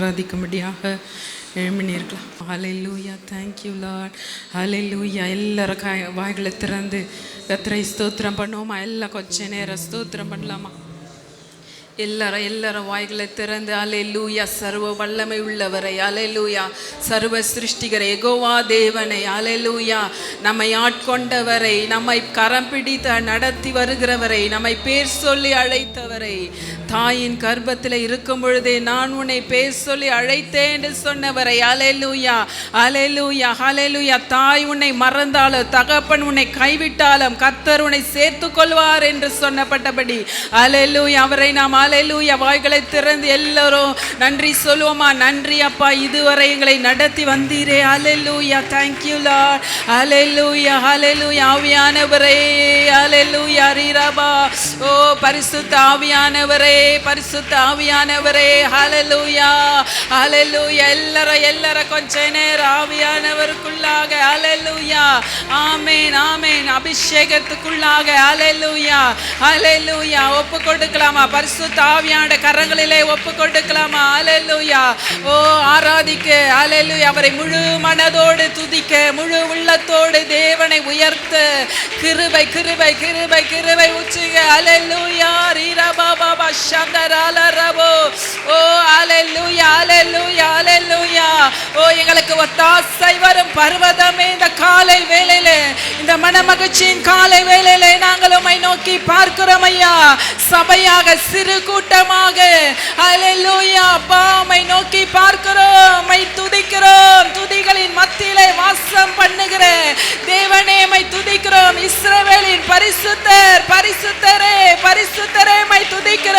ஆராதிக்கும்படியாக எழுமினீர்களாம் hallelujah thank you Lord hallelujah hallelujah எல்லாரும் காய் வாய்களை திறந்து கத்திரை ஸ்தோத்திரம் பண்ணுவோமா? எல்லாம் கொஞ்ச நேரம் ஸ்தோத்திரம் பண்ணலாமா? எல்லாரும் எல்லாரும் வாய்களை திறந்து அலையலூயா சர்வ வல்லமை உள்ளவரை அலையலூயா சர்வ சிருஷ்டிகரை எகோவா தேவனை அலையலூயா நம்மை ஆட்கொண்டவரை நம்மை கரம் பிடித்த நடத்தி வருகிறவரை நம்மை பேர் சொல்லி அழைத்தவரை தாயின் கர்ப்பத்தில் இருக்கும் பொழுதே நான் உன்னை பேச சொல்லி அழைத்தேன் என்று சொன்னவரை அலையலூயா அலையலூயா அலையலூயா தாய் உன்னை மறந்தாலும் தகப்பன் உன்னை கைவிட்டாலும் கத்தர் உன்னை சேர்த்து கொள்வார் என்று சொன்னப்பட்டபடி அலையலூயா அவரை நாம் அலையலூயா வாய்களை திறந்து எல்லோரும் நன்றி சொல்லுவோமா நன்றி அப்பா இதுவரை எங்களை நடத்தி வந்தீரே. அலையலூயா தேங்க்யூ லார்ட் அலையலூயா அலையலூயா ஆவியானவரே. அலையலூயா ரீராபா. ஓ பரிசுத்த ஆவியானவரே. பரிசுத்த ஆவியானவரே ஹalleluya ஹalleluya எல்லாரும் எல்லற கொஞ்ச நேரம் ஆவியானவருக்குள்ளாக அலலூயா ஆமேன் ஆமேன். அபிஷேகத்துக்குள்ளாக அலலூயா அலலூயா ஒப்பு கொடுக்கலாமா பரிசுத்த ஆவியான கரங்களிலே ஒப்பு கொடுக்கலாமா அலலூயா ஓ ஆராதிக்க அலலூயா அவரை முழு மனதோடு துதிக்க முழு உள்ளத்தோடு தேவனை உயர்த்த கிருபை கிருபை கிருபை கிருபை உச்சிக. அலலூயா ரீரபா ரபோ ஓ ஹalleluya ஹalleluya ஹalleluya ஓ எங்களுக்கு ஒத்தாசை வரும் பர்வதமே இந்த காலை வேலையில இந்த மனமகிழ்ச்சியின் காலை வேலையில நாங்கள் உம்மை நோக்கி பார்க்கிறோம் ஐயா. சபையாக சிறு கூட்டமாக. ஹalleluya அப்பா உம்மை நோக்கி பார்க்கிறோம் உம்மை துதிக்கிறோம். துதிகளின் மத்தியிலே வாசம் பண்ணுகிற தேவனே மை துதிக்கிறோம். இஸ்ரவேலின் பரிசுத்தர் பரிசுத்தரே பரிசுத்தரே மை துதிக்கிறோம்.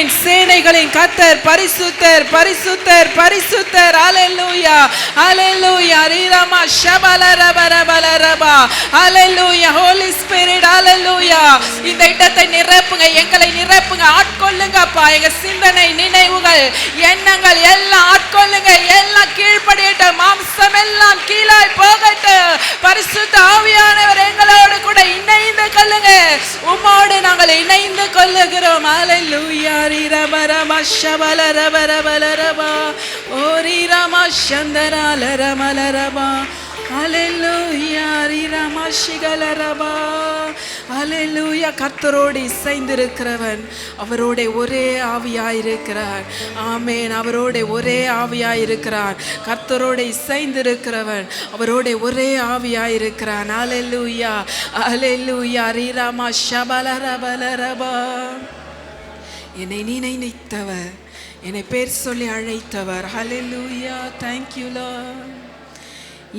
ஆமென் சேனைகளின் கத்தர் பரிசுத்தர் பரிசுத்தர் பரிசுத்தர். அலெல்லூயா அலெல்லூயா ரீரமா ஷபலரபரபலரபா அலெல்லூயா ஹோலி ஸ்பிரிட் அலெல்லூயா இந்த இடத்தை நிரப்புங்க எங்களை நிரப்புங்க. ஆட்கொள்ளுங்கப்பா. எங்க சிந்தனை நினைவுகள் எண்ணங்கள் எல்லாம் ஆட்கொள்ளுங்க. எல்லாம் கீழ்ப்படியட்டும். மாம்சம் எல்லாம் கீழாய் போகட்டும். பரிசுத்த ஆவியானவர் எங்களோடு கூட இணைந்து கொள்ளுங்க. உம்மோடு நாங்கள் இணைந்து கொள்ளுகிறோம். ஹalleluya ரீரபரபா ஷபலரபரபலரபா ஓ ரீரமா சந்தராலரமலரபா ஹalleluya ரீரமா ஷிகலரபா ஹalleluya கர்த்தரோடு இசைந்திருக்கிறவன் அவரோட ஒரே ஆவியாயிருக்கிறார். ஆமேன் அவரோட ஒரே ஆவியாயிருக்கிறான் கர்த்தரோட இசைந்திருக்கிறவன் அவரோட ஒரே ஆவியாயிருக்கிறான். ஹalleluya ஹalleluya ரீராமா ஷபலரபலரபா என்னை நினைத்தவர் என்னை பேர் சொல்லி அழைத்தவர். ஹalleluya thank you லா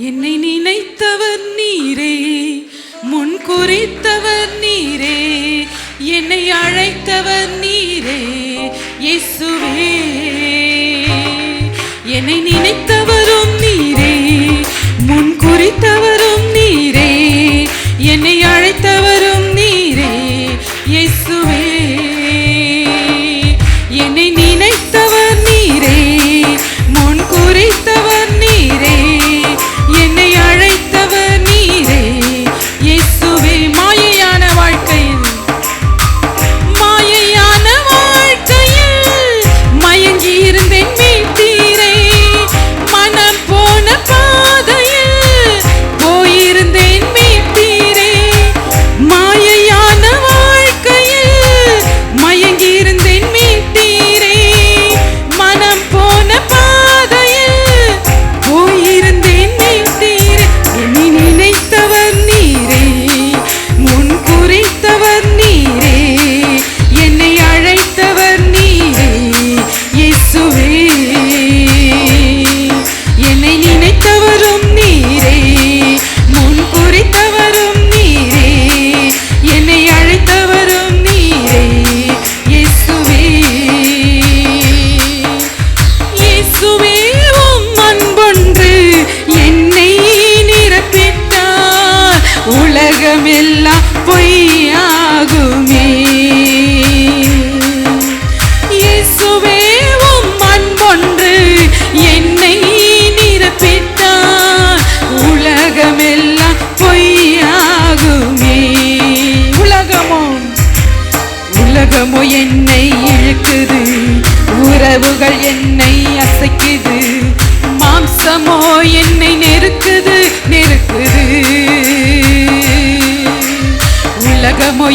என்னை நினைத்தவர் நீரே முன் குறித்தவர் நீரே என்னை அழைத்தவர் நீரே இயேசுவே. என்னை நினைத்தவரும் நீரே முன் குறித்தவரும் நீரே என்னை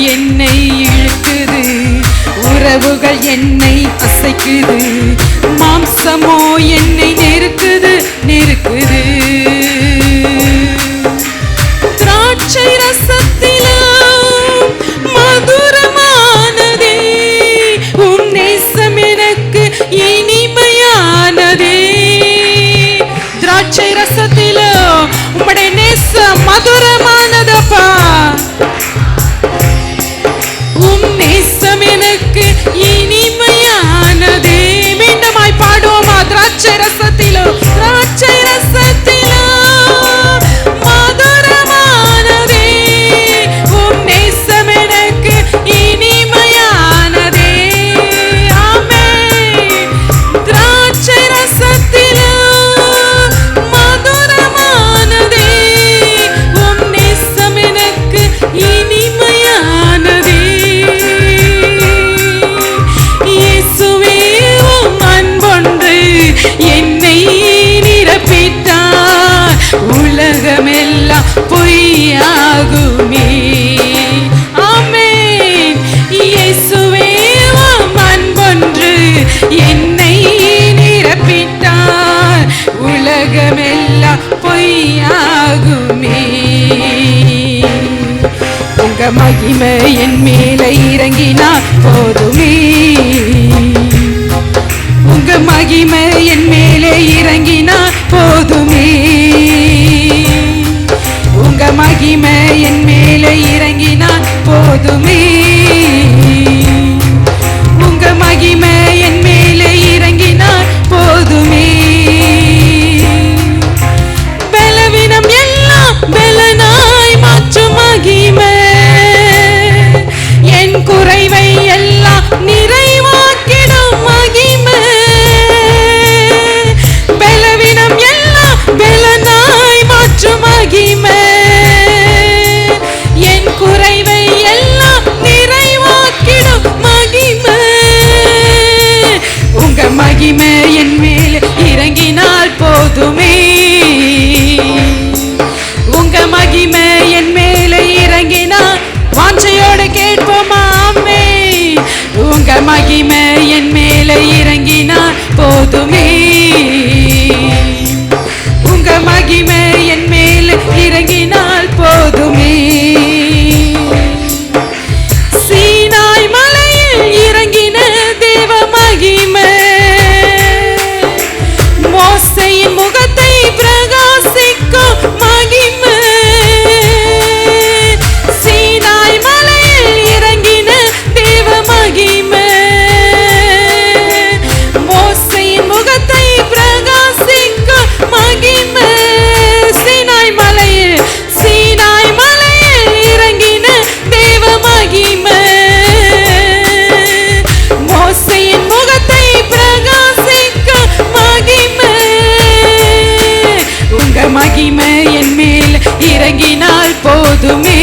என்னை இழுக்குது. உறவுகள் என்னை அசைக்குது. மாம்சமோ என்னை நெருக்குது நெருக்குது. ஆகுமே உங்க மகிமை என் மேல இறங்கினா போதுமே. உங்க மகிமை என் மேலே இறங்கினா போதுமே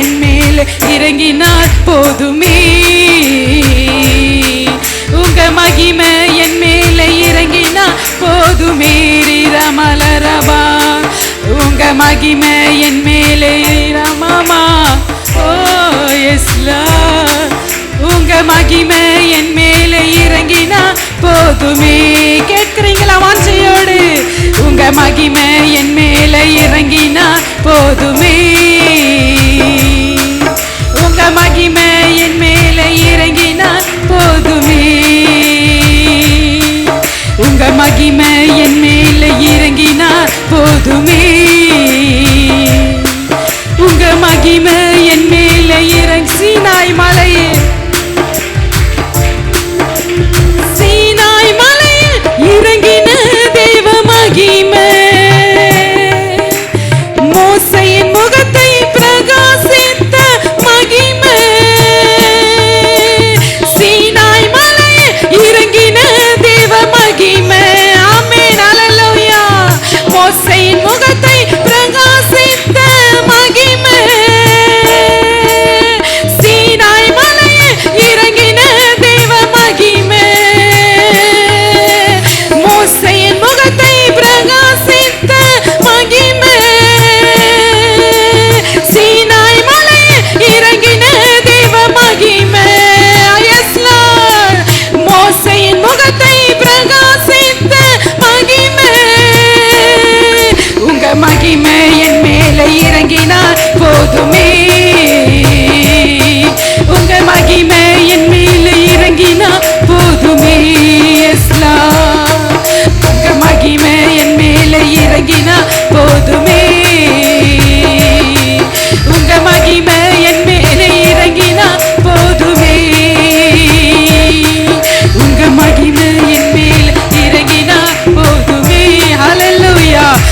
என் மேல இறங்கினார் போதுமே. உங்க மகிமை என் மேல இறங்கினா போதுமே. ரமலரபா உங்க மகிமை என் மேல ரமமா ஓ எஸ்லா உங்க மகிமை என் மேல இறங்கினா போதுமே. கேட்கிறீங்களா வாஞ்சையோடு உங்க மகிமை என் மேல இறங்கினா போதுமே.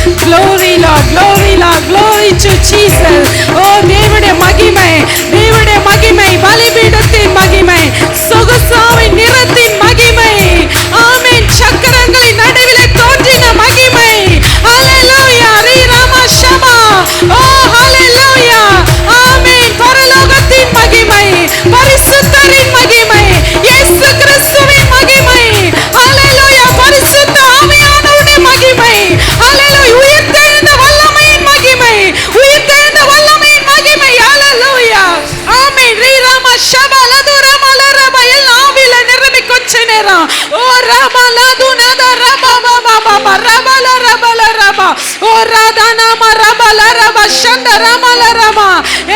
Glory lord glory lord glory to jesus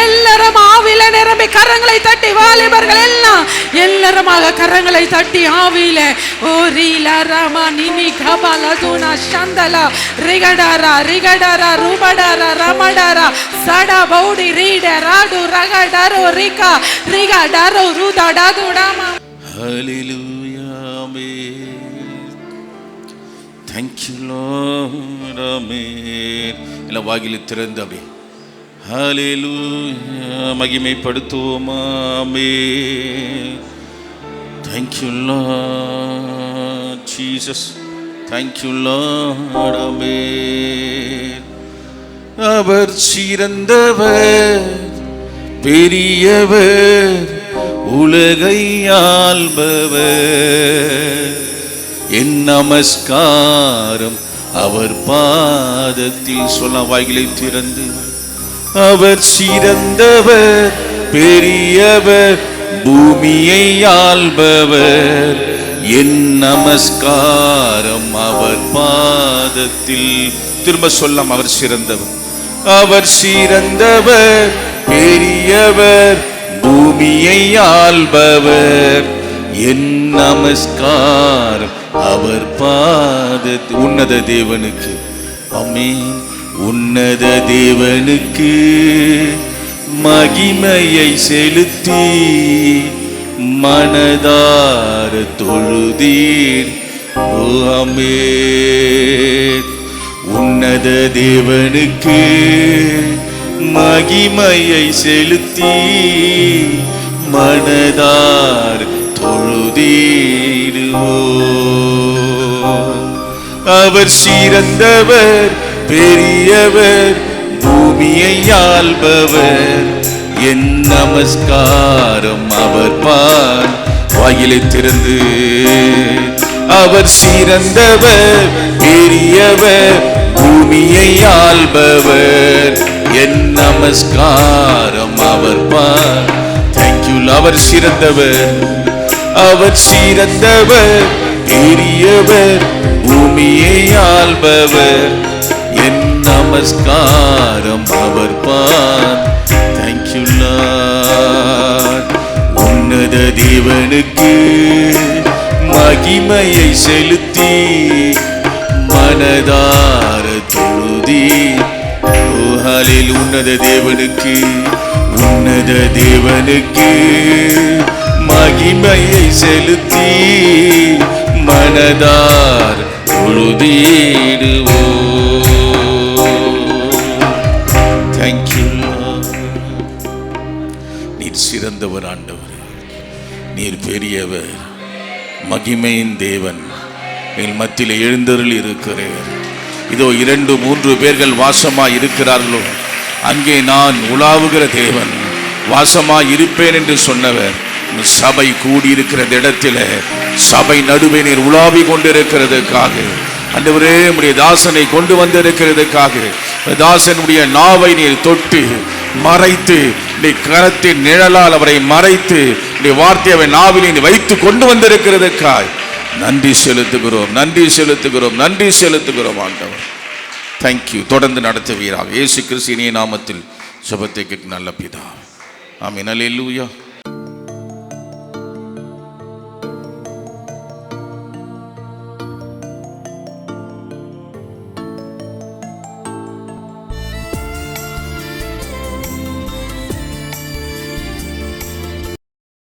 எல்லாரும் ஆவில நிரம்பி கரங்களை தட்டி வாலிபர்கள் எல்லாம் எல்லாருமாக கரங்களை தட்டி ஆவியில ஓ ரீல ராமா நிமி கபால தூனா சந்தலா ரிகடாரா ரிகடாரா ரூபடாரா ரமடாரா சடா பௌடி ரீட ராடு ரகடாரோ ரிகா ரிகடாரோ ரூதா டாது டாமா Hallelujah, amen. Thank you, Lord, amen. எல்லாம் வாகில திறந்து அப்படி. ஹலிலு மகிமைப்படுத்துவோமா. ஆமென் Thank you, Lord Jesus. அவர் சிறந்தவர் பெரியவர் உலகை ஆள்பவர் என் நமஸ்காரம் அவர் பாதத்தில் சொல்ல வாயிலை திறந்து அவர் சிறந்தவர் பெரியவர் பூமியை ஆள்பவர். என் நமஸ்காரம் அவர் பாதத்தில் திரும்ப சொல்லாம் அவர் சிறந்தவர். அவர் சிறந்தவர் பெரியவர் பூமியை ஆள்பவர். என் நமஸ்காரம் அவர் பாத உன்னத தேவனுக்கு. அமீன். உன்னத தேவனுக்கு மகிமையை செலுத்தி மனதார தொழுதீர். அமே உன்னத தேவனுக்கு மகிமையை செலுத்தி மனதார தொழுதீடுவோம் அவர் சிறந்தவர் பெரியவர் பூமியை ஆள்பவர். என் நமஸ்காரம் அவர் பார் வாயிலை திறந்து. அவர் சிறந்தவர் பெரியவர் பூமியை ஆள்பவர். என் நமஸ்காரம் அவர் பார். தேங்க்யூ அவர் சிறந்தவர். அவர் சீரந்தவர் பெரியவர் பூமியை ஆள்பவர். என் நமஸ்காரம் அவர் பான். தேங்க்யூ உன்னத தேவனுக்கு மகிமையை செலுத்தி மனதார தொழுதி. உன்னத தேவனுக்கு உன்னத தேவனுக்கு மகிமையை செலுத்தி மனதார் தொழுதிடுவோ தேங்க்யூ நீர் சிறந்தவர் ஆண்டவர். நீர் பெரியவர். மகிமையின் தேவன். எங்கள் மத்தியில் எழுந்தருள் இருக்கிறேன் இதோ இரண்டு மூன்று பேர்கள் வாசமாக இருக்கிறார்களோ. அங்கே நான் உலாவுகிற தேவன். வாசமாக இருப்பேன் என்று சொன்னவர். சபை கூடியிருக்கிற இடத்துல சபை நடுவே நீர் உலாவி கொண்டிருக்கிறதுக்காக. அன்றுவரே உடைய தாசனை கொண்டு வந்திருக்கிறதுக்காக. தாசனுடைய நாவை நீர் தொட்டு மறைத்து நீ கரத்தின் நிழலால் அவரை மறைத்து நீ வார்த்தை அவன் நாவிலே நீ வைத்து கொண்டு வந்திருக்கிறதுக்காய். நன்றி செலுத்துகிறோம் நன்றி செலுத்துகிறோம் நன்றி செலுத்துகிறோம் ஆண்டவர். தேங்க்யூ தொடர்ந்து நடத்துவீராக. இயேசு கிறிஸ்து இனிய நாமத்தில் சுபத்தை நல்ல பிதா. ஆமீன். அல்லூயா